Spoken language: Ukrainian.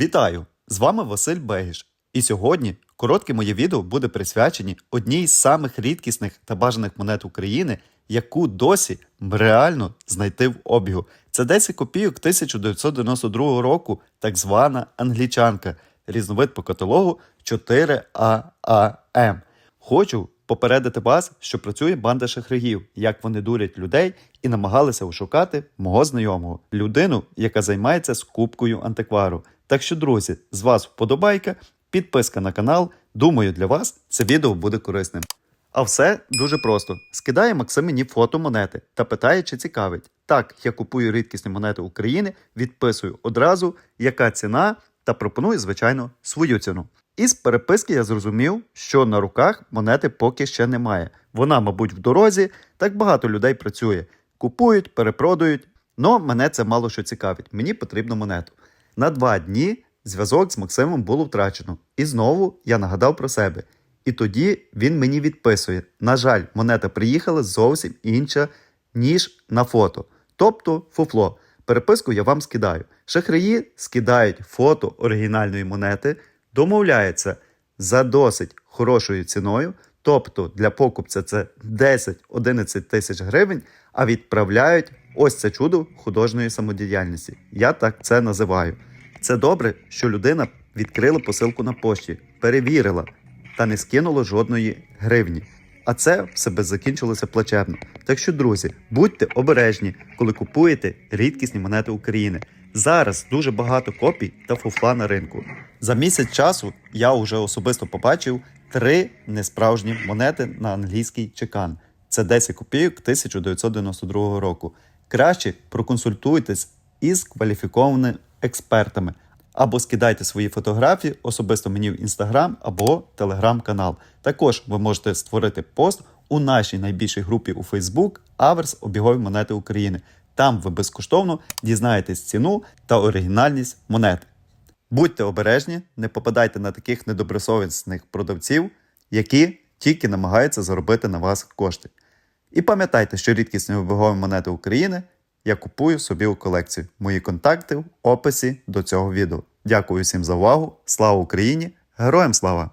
Вітаю! З вами Василь Бегіш. І сьогодні коротке моє відео буде присвячені одній з самих рідкісних та бажаних монет України, яку досі реально знайти в обігу. Це 10 копійок 1992 року, так звана англічанка, різновид по каталогу 4ААМ. Хочу попередити вас, що працює банда шахраїв, як вони дурять людей і намагалися ошукати мого знайомого, людину, яка займається скупкою антиквару. Так що, друзі, з вас вподобайка, підписка на канал. Думаю, для вас це відео буде корисним. А все дуже просто. Скидає Максим мені фото монети та питає, чи цікавить. Так, я купую рідкісні монети України, відписую одразу, яка ціна, та пропоную, звичайно, свою ціну. Із переписки я зрозумів, що на руках монети поки ще немає. Вона, мабуть, в дорозі, так багато людей працює. Купують, перепродають. Но мене це мало що цікавить. Мені потрібно монету. На два дні зв'язок з Максимом було втрачено. І знову я нагадав про себе. І тоді він мені відписує: на жаль, монета приїхала зовсім інша, ніж на фото. Тобто фуфло. Переписку я вам скидаю. Шахраї скидають фото оригінальної монети, домовляються за досить хорошою ціною. Тобто для покупця це 10-11 тисяч гривень, а відправляють ось це чудо художньої самодіяльності. Я так це називаю. Це добре, що людина відкрила посилку на пошті, перевірила та не скинула жодної гривні. А це все би закінчилося плачевно. Так що, друзі, будьте обережні, коли купуєте рідкісні монети України. Зараз дуже багато копій та фуфла на ринку. За місяць часу я вже особисто побачив три несправжні монети на англійський чекан. Це 10 копійок 1992 року. Краще проконсультуйтесь із кваліфікованими експертами або скидайте свої фотографії особисто мені в інстаграм або телеграм-канал. Також ви можете створити пост у нашій найбільшій групі у Фейсбук Аверс обігові монети України. Там ви безкоштовно дізнаєтесь ціну та оригінальність монети. Будьте обережні, не попадайте на таких недобросовісних продавців, які тільки намагаються заробити на вас кошти. І пам'ятайте, що рідкісні обігові монети України я купую собі у колекцію. Мої контакти в описі до цього відео. Дякую всім за увагу. Слава Україні! Героям слава!